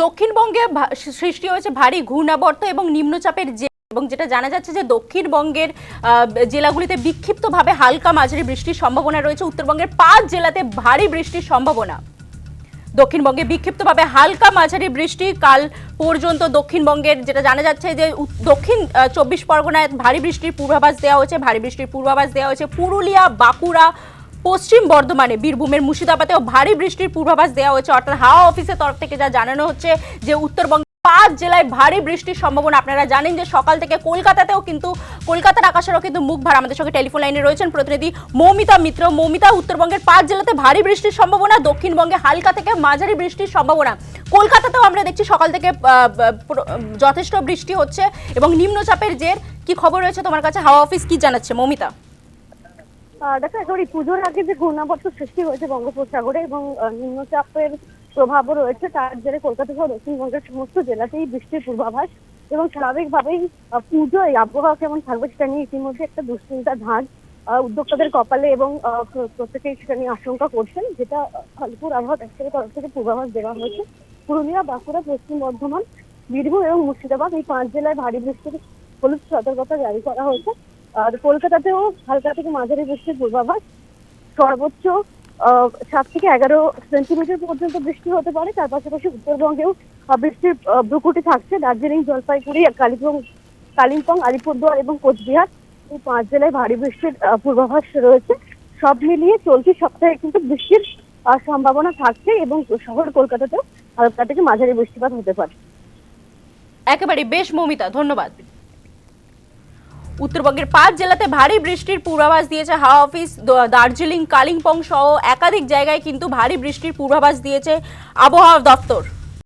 দক্ষিণবঙ্গে সৃষ্টি হয়েছে ভারী ঘূর্ণাবর্ত এবং নিম্নচাপের যে এবং যেটা জানা যাচ্ছে যে দক্ষিণবঙ্গের জেলাগুলিতে বিক্ষিপ্তভাবে হালকা মাঝারি বৃষ্টির সম্ভাবনা রয়েছে। উত্তরবঙ্গের পাঁচ জেলাতে ভারী বৃষ্টির সম্ভাবনা। দক্ষিণবঙ্গে বিক্ষিপ্তভাবে হালকা মাঝারি বৃষ্টি। কাল পর্যন্ত দক্ষিণবঙ্গের যেটা জানা যাচ্ছে যে দক্ষিণ চব্বিশ পরগনায় ভারী বৃষ্টির পূর্বাভাস দেওয়া হয়েছে। ভারী বৃষ্টির পূর্বাভাস দেওয়া হয়েছে। পুরুলিয়া, বাঁকুড়া পশ্চিম বর্ধমানে বীরভূমের মুর্শিদাবাদেও ভারী বৃষ্টির পূর্বাভাস দেওয়া হয়েছে। অর্থাৎ হাওয়া অফিসের তরফ থেকে যা জানানো হচ্ছে যে উত্তরবঙ্গে পাঁচ জেলায় ভারী বৃষ্টির সম্ভাবনা। আপনারা জানেন যে সকাল থেকে কলকাতাতেও কিন্তু, কলকাতার আকাশেরও কিন্তু মুখ ভার। আমাদের সঙ্গে টেলিফোন লাইনে রয়েছেন প্রতিনিধি মৌমিতা মিত্র। মৌমিতা, উত্তরবঙ্গের পাঁচ জেলাতে ভারী বৃষ্টির সম্ভাবনা, দক্ষিণবঙ্গে হালকা থেকে মাঝারি বৃষ্টির সম্ভাবনা। কলকাতাতেও আমরা দেখছি সকাল থেকে যথেষ্ট বৃষ্টি হচ্ছে এবং নিম্নচাপের জের। কি খবর রয়েছে তোমার কাছে? হাওয়া অফিস কি জানাচ্ছে? মৌমিতা। দেখো একেবারে পুজোর আগে যে ঘূর্ণাবর্ত সৃষ্টি হয়েছে বঙ্গোপসাগরে এবং নিম্নচাপের প্রভাবও রয়েছে তার জেরে কলকাতা সহ দক্ষিণবঙ্গের সমস্ত জেলাতেই বৃষ্টির পূর্বাভাস এবং স্বাভাবিকভাবেই আহ, পুজোয় আবহাওয়া কেমন থাকবে সেটা নিয়ে ইতিমধ্যে একটা দুশ্চিন্তা ধান উদ্যোক্তাদের কপালে এবং প্রত্যেকেই সেটা নিয়ে আশঙ্কা করছেন যেটা আলিপুর আবহাওয়া দপ্তরের তরফ থেকে পূর্বাভাস দেওয়া হয়েছে। পুরুলিয়া বাঁকুড়া পশ্চিম বর্ধমান বীরভূম এবং মুর্শিদাবাদ এই পাঁচ জেলায় ভারী বৃষ্টির হলুদ সতর্কতা জারি করা হয়েছে। আর কলকাতাতেও হালকা থেকে মাঝারি বৃষ্টির পূর্বাভাস। সর্বোচ্চ সাত থেকে এগারো সেন্টিমিটার পর্যন্ত বৃষ্টি হতে পারে। তার পাশাপাশি উত্তরবঙ্গেও বৃষ্টির আহ, ভ্রুকুটি থাকছে। দার্জিলিং জলপাইগুড়ি কালিম্পং কালিম্পং আলিপুরদুয়ার এবং কোচবিহার এই পাঁচ জেলায় ভারী বৃষ্টির পূর্বাভাস রয়েছে। সব মিলিয়ে চলতি সপ্তাহে কিন্তু বৃষ্টির সম্ভাবনা থাকছে এবং শহর কলকাতাতেও হালকা থেকে মাঝারি বৃষ্টিপাত হতে পারে। একেবারে বেশ মৌমিতা ধন্যবাদ। উত্তরবঙ্গের পাঁচ জেলাতে ভারী বৃষ্টির পূর্বাভাস দিয়েছে হাওয়া অফিস দার্জিলিং, কালিম্পং সহ একাধিক জায়গায় কিন্তু ভারী বৃষ্টির পূর্বাভাস দিয়েছে আবহাওয়া দপ্তর।